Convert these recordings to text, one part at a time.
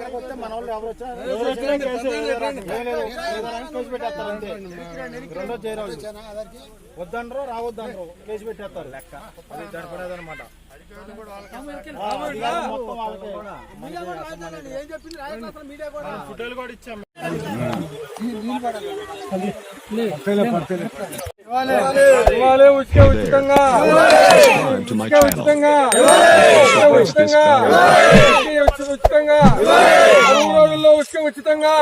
ఎవరు వచ్చారు? ఎవరు వచ్చినా కేసు పెట్టేస్తారు అంతే. రెండో చేయరాదు వద్దనరు రావద్దనరు కేసు పెట్టేస్తారు లెక్క అది సరిపడేది అనమాట మొత్తం వాళ్ళకే ఫుటోలు కూడా ఇచ్చాం ఇవ్వాలి. ఉచిత ఉచితంగా. ఉచిత ఉచితంగా. ఉచిత ఉచితంగా. ఉచిత ఉచితంగా. మూడు రోజుల్లో ఉచితం ఉచితంగా.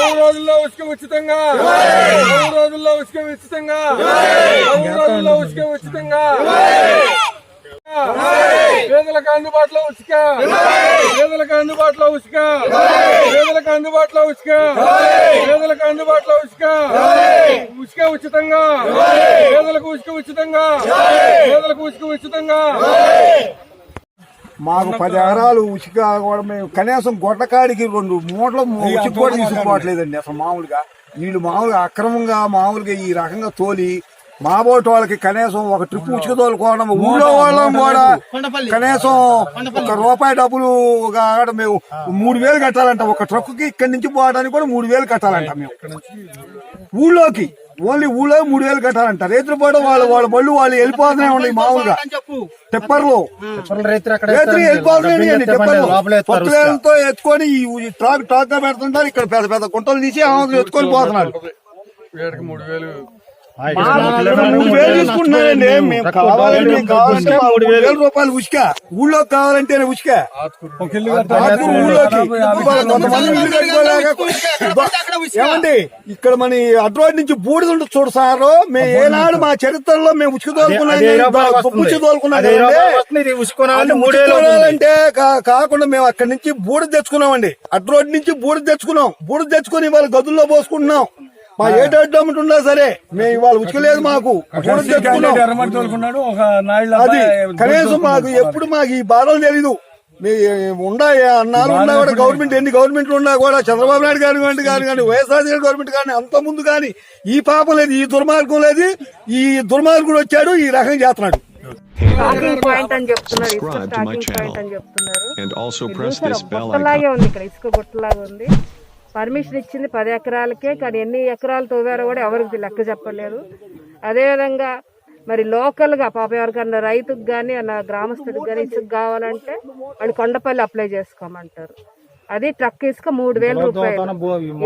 మూడు రోజుల్లో ఉచితం ఉచితంగా. మూడు రోజుల్లో ఉచితం ఉచితంగా. మూడు రోజుల్లో ఉచితం ఉచితంగా. పేదలకు అందుబాటులో ఉచిక పేదలకు అందుబాటులో ఉచిక పేదలకు అందుబాటులో ఉచిక పేదలకు అందుబాటులో ఉచిక ఉచితంగా. పేదలకు ఉచిక ఉచితంగా. పేదలకు ఉచిక ఉచితంగా. మాకు పది ఎకరాలు ఉచిక కూడా మేము కనీసం గొడ్డకాడికి రెండు మూటలు ఉచిక కూడా తీసుకోవట్లేదండి అసలు మామూలుగా. వీళ్ళు మామూలుగా అక్రమంగా మామూలుగా ఈ రకంగా తోలి మా బోటి వాళ్ళకి కనీసం ఒక ట్రిప్ ఉచిక తోలుకోవడం ఊళ్ళో వాళ్ళం కూడా కనీసం ఒక రూపాయి డబ్బులు కాకుండా మేము మూడు వేలు కట్టాలంట. ఒక ట్రక్కుకి ఇక్కడి నుంచి పోవడానికి కూడా మూడు వేలు కట్టాలంట మేము. ఊళ్ళోకి. ఓన్లీ ఊళ్ళో మూడు వేలు కట్టాలంట. రేతులు పోవడం వాళ్ళు వాళ్ళ బళ్ళు వాళ్ళు వెళ్ళిపోతూనే ఉన్నాయి మామూలుగా. టెప్పర్లు. రేత్రి వెళ్ళిపోతున్నాయండి టెప్పర్లు. పత్తు వేలతో ఎత్తుకొని ఈ ట్రాక్ ట్రాక్గా పెడుతుంటారు. ఇక్కడ పెద్ద పెద్ద గుంటలు తీసి ఎత్తుకొని పోతున్నారు. వీడికి మూడు వేలు మేము కావాలంటే కావాలంటే మా మూడు వేల రూపాయలు ఉచిక. ఊళ్ళోకి కావాలంటే ఉచిక. ఆత్మూరు ఊళ్ళోకి ఇవాళ కొంతమంది ఇల్లు కట్టుకోలేక ఏమండి? ఇక్కడ మన అడ్రోడ్ నుంచి బూడిద ఉంటుంది చూడు సార్. మేము ఏనాడు మా చరిత్రలో మేము ఉచిక తోలుకున్నాం. ఉచిక తోలుకున్నాం మూడేళ్ళంటే కాకుండా మేము అక్కడి నుంచి బూడిద తెచ్చుకున్నామండి. అడ్రోడ్ నుంచి బూడిద తెచ్చుకున్నాం. బూడిద తెచ్చుకుని వాళ్ళ గదుల్లో పోసుకుంటున్నాం. మా ఏటడ్డమ్ముంటున్నా సరే మేము ఇవాళ ఉచికలేదు మాకు. అది కనీసం మాకు ఎప్పుడు మాకు ఈ బాధలు తెలీదు. మీ ఉండా అన్నాలు ఉన్నా కూడా గవర్నమెంట్ ఎన్ని గవర్నమెంట్లు ఉన్నా కూడా చంద్రబాబు నాయుడు గారి గవర్నమెంట్ కానీ కానీ వైఎస్ఆర్ గవర్నమెంట్ కానీ అంత ముందు కానీ ఈ పాపం లేదు ఈ దుర్మార్గం లేదు. ఈ దుర్మార్గుడు వచ్చాడు ఈ రకంగా చేస్తున్నాడు. స్టాకింగ్ పాయింట్ అని చెప్తున్నారు ఇసుక పాయింట్ అని చెప్తున్నారు. పర్మిషన్ ఇచ్చింది పది ఎకరాలకే కానీ ఎన్ని ఎకరాలు తవ్వారో కూడా ఎవరికి లెక్క చెప్పలేదు. అదేవిధంగా మరి లోకల్గా పాప ఎవరికన్నా రైతుకు కానీ అన్న గ్రామస్తుడికి కానీ ఇసుక కావాలంటే వాళ్ళు కొండపల్లి అప్లై చేసుకోమంటారు. అది ట్రక్ ఇసుక మూడు వేల రూపాయలు.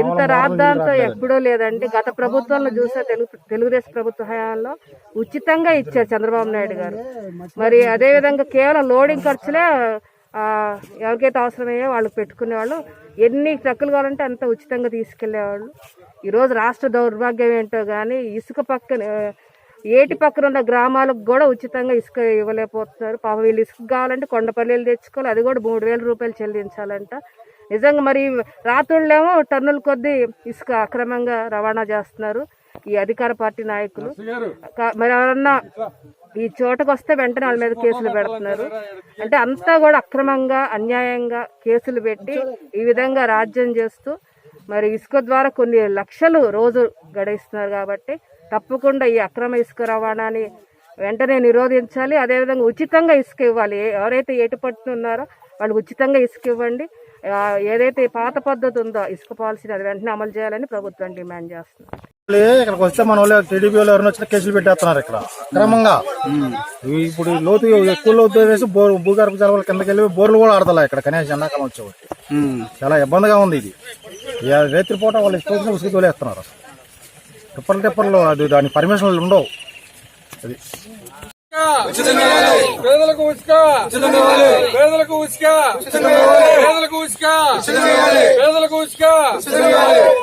ఇంత రాద్దాంతో ఎప్పుడూ లేదండి. గత ప్రభుత్వంలో చూసా తెలుగు తెలుగుదేశం ప్రభుత్వ హయాంలో ఉచితంగా ఇచ్చారు చంద్రబాబు నాయుడు గారు. మరి అదే విధంగా కేవలం లోడింగ్ ఖర్చులే ఎవరికైతే అవసరమయ్యో వాళ్ళు పెట్టుకునేవాళ్ళు ఎన్ని ట్రక్కులు కావాలంటే అంత ఉచితంగా తీసుకెళ్ళేవాళ్ళు ఈరోజు రాష్ట్ర దౌర్భాగ్యం ఏంటో కానీ ఇసుక పక్కన ఏటి పక్కన ఉన్న గ్రామాలకు కూడా ఉచితంగా ఇసుక ఇవ్వలేకపోతున్నారు. పాపం వీళ్ళు ఇసుక కావాలంటే కొండపల్లిలు తెచ్చుకోవాలి. అది కూడా మూడు వేల రూపాయలు చెల్లించాలంట. నిజంగా మరి రాత్రుళ్ళేమో టన్నుల కొద్దీ ఇసుక అక్రమంగా రవాణా చేస్తున్నారు ఈ అధికార పార్టీ నాయకులు. మరి ఎవరన్నా ఈ చోటకు వస్తే వెంటనే వాళ్ళ మీద కేసులు పెడుతున్నారు. అంటే అంతా కూడా అక్రమంగా అన్యాయంగా కేసులు పెట్టి ఈ విధంగా రాజ్యం చేస్తూ మరి ఇసుక ద్వారా కొన్ని లక్షలు రోజు గడిస్తున్నారు కాబట్టి తప్పకుండా ఈ అక్రమ ఇసుక రవాణాని వెంటనే నిరోధించాలి. అదేవిధంగా ఉచితంగా ఇసుక ఇవ్వాలి. ఎవరైతే ఏటు పట్టున్నారో వాళ్ళు ఉచితంగా ఇసుక ఇవ్వండి. ఏదైతే పాత పద్ధతి ఉందో ఇసుక పాలసీని అది వెంటనే అమలు చేయాలని ప్రభుత్వం డిమాండ్ చేస్తుంది. ఇక్కడికి వస్తే మన వాళ్ళు టీడీపీ వాళ్ళు ఎవరైనా వచ్చినా కేసులు పెట్టేస్తున్నారు ఇక్కడ. క్రమంగా. ఇప్పుడు లోతు ఎక్కువ లోతు వేసి బోర్ భూగర్భ జలాల కిందకి వెళ్ళి బోర్లు కూడా ఆడతలే ఇక్కడ కనీసం ఎండాకాలం వచ్చేవాటి చాలా ఇబ్బందిగా ఉంది ఇది. రేత్రి పూట వాళ్ళు ఇష్టం ఉసుకు తోలేస్తున్నారు టిప్పర్లు టిప్పర్లు అది దాని పర్మిషన్లు ఉండవు. అది. ఉచిక పేదలకు ఉచిక పేదలకు ఉచిక పేదలకు ఉచిక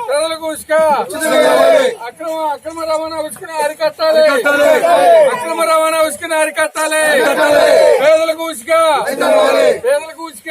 పేదలకు ఉచిక అక్రమ అక్రమ రవాణా ఉచికను అరికట్టాలి. అక్రమ రవాణా ఉచికను అరికట్టాలి. పేదలకు ఉచిక పేదలకు ఉచిక